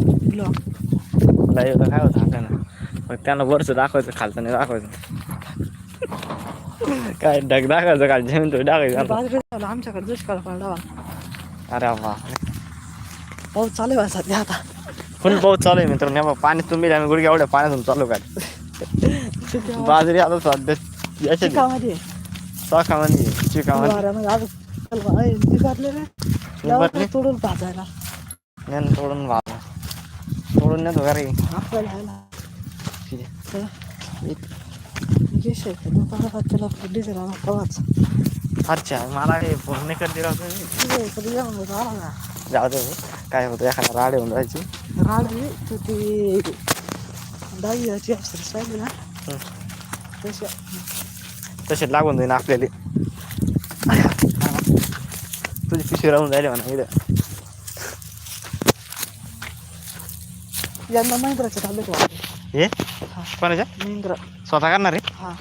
Blog काय होतं आपल्याला? मग त्यांना वरचं दाखवायचं खालचं नाही दाखवायचं. काय ढग दाखवायचं खाली जमीन तो झाला आमच्याकडे दुष्काळ पडला. अरे वा. पाऊस चालू आहे सध्या आता. फुल पाऊस चालू आहे मित्रांनो. हे बघ, पाणी तुम्ही आम्ही गुडघ्या एवढ्या पाण्यातून चालू काय? बाजरी आता सध्या चिकामध्ये चाकामध्ये चिकामध्ये तोडून ज्ञान तोडून वाला सोडून नेतो का रे अच्छा मला हे फोन नाही करते राहतो तुझं जाऊ दे काय होतं एखादा राड येऊन जायची. राडवी तर ती दहावी याची एक्सरेस पाहिली ना हं. तसे लागून जाईन आपल्याला. तुझी पिशवी राहून जायला म्हणा इथं. महिंद्राचे वापरले हे? कोणाच्या महिंद्रा. स्वतः करणार रे हा.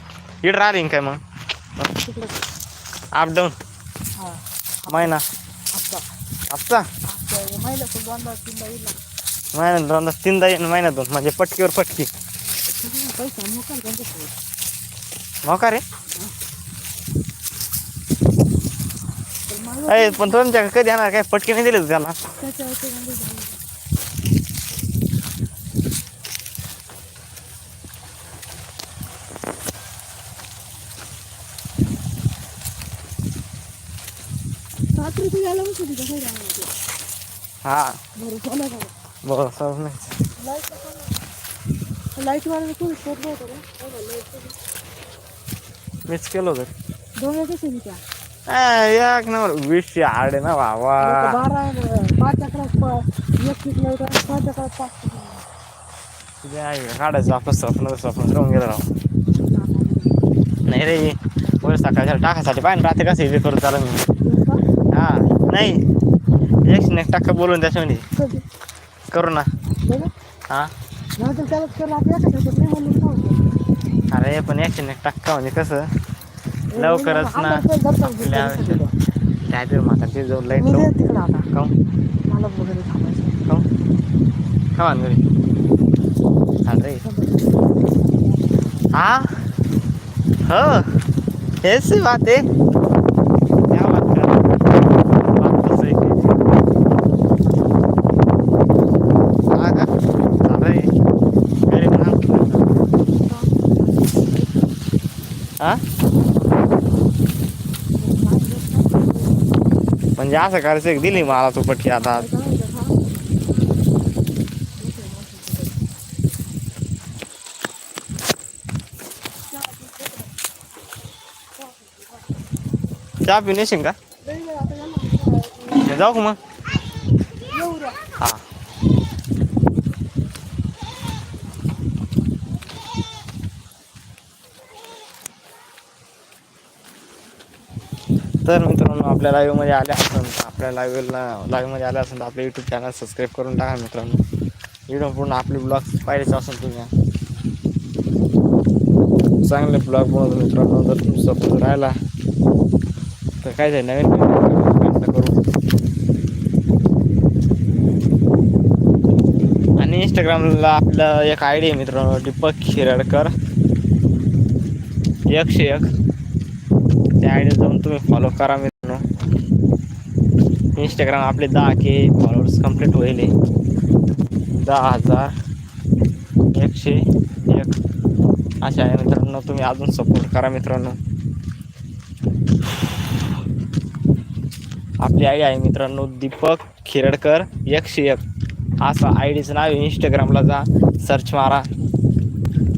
इकडं राहिली काय मग? तिकडे. अप डाऊन हा. महिना. हप्ता. आत्ता महिन्यातून दोनदा तीनदा येईल ना. महिन्यात दोनदा तीनदा येईन महिन्यातून? म्हणजे पटकीवर पटकी. पैसा मोकाल त्यांच्यासोबत मग का रे तर मला अय पण तुमच्या कधी येणार? काय पटकी नाही दिले त्याला त्याच्या ह्याच्यामध्ये झालं. रात्री तू यायला बसली का काय जाणार हा. नाही लाइट वाला कोणी शोध. मीच केलं होतं. डोळे कसे एक नंबर. वीसशे आडे ना बाबा. बारा पाच अकरा एक पाच अकरा पाच. तुझे आहे? काढायचं आपलं स्वप्न स्वप्न गेलं राव. नाही रे वर सकाळच्या टाकासाठी पाहिजे रात्री कसं हे करू चालू मी. हा नाही. एकशे एक टक्का बोलून त्याच्यामध्ये? करू ना. हा. एका? अरे पण एकशे एक टक्का म्हणजे कसं? लवकरच ना. त्यातील माता ते जाऊन लाइट काऊन? काऊन? का घरी. चाल रे हाँ? हो. ऐसी बात है क्या बात है? का घरी हा। म्हणजे असं करायचं एक दिली मला तू पटकी आता चहा पिऊन येशील का? जाऊ का मग? हा. तर मित्रांनो आपल्या लाईव्हमध्ये आल्या असेल आपल्या लाईव्हला लाईव्हमध्ये आल्या असेल तर आपल्या यूट्यूब चॅनल सबस्क्राईब करून टाका मित्रांनो. व्हिडिओ पूर्ण आपले ब्लॉग पाहिजेच असेल तुम्ही. चांगले ब्लॉग बनवतो मित्रांनो. जर तुम्ही सपोज राहिला तर काय झालं नवीन प्रयत्न करू आणि इंस्टाग्रामला आपलं एक आय डी आहे मित्रांनो दीपक खिरडकर एकशे एक. त्या आय डी जाऊन तुम्ही फॉलो करा मित्रांनो. इंस्टाग्राम आपले दहा के फॉलोअर्स कंप्लीट होईल दहा हजार एकशे एक. अशा आहे मित्रांनो तुम्ही अजून सपोर्ट करा मित्रांनो. आपली आय डी आहे मित्रांनो दीपक खिरडकर एकशे एक असं आय डीचं नाव आहे इंस्टाग्रामला जा सर्च मारा.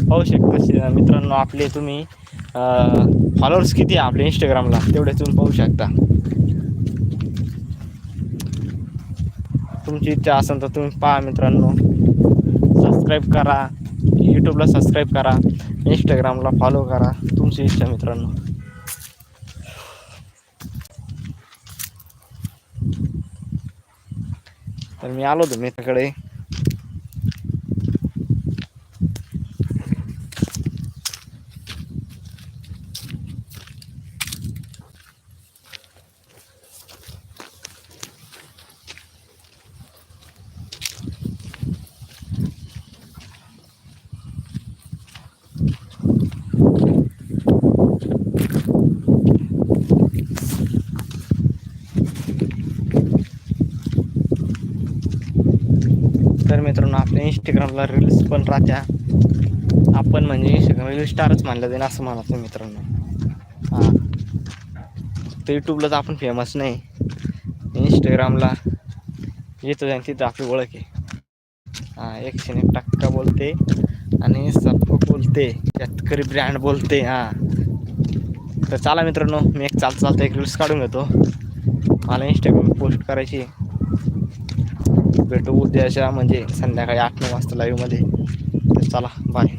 पाहू शकता मित्रांनो आपले तुम्ही फॉलोअर्स किती आहे आपल्या इंस्टाग्रामला तेवढे तुम्ही पाहू शकता. तुमची इच्छा असेल तर तुम्ही पहा मित्रांनो. सबस्क्राईब करा. यूट्यूबला सबस्क्राईब करा. इंस्टाग्रामला फॉलो करा. तुमची इच्छा मित्रांनो. तर मी आलो होतो मित्राकडे. मित्रांनो आपल्या इंस्टाग्रामला रील्स पण राहत्या. आपण म्हणजे इंस्टाग्राम रील स्टारच मानलं जाईल असं म्हणत नाही मित्रांनो. हां. तर यूट्यूबला तर आपण फेमस नाही. इंस्टाग्रामला येतो आणि तिथं आपली ओळख आहे. हां एकशे एक टक्का बोलते आणि सबको बोलते. शेतकरी ब्रँड बोलते हां. तर चला मित्रांनो मी एक चालता चालता एक रील्स काढून घेतो. मला इंस्टाग्राम पोस्ट करायची आहे. भेटू उद्याच्या म्हणजे संध्याकाळी आठ नऊ वाजता लाईव्हमध्ये चला बाय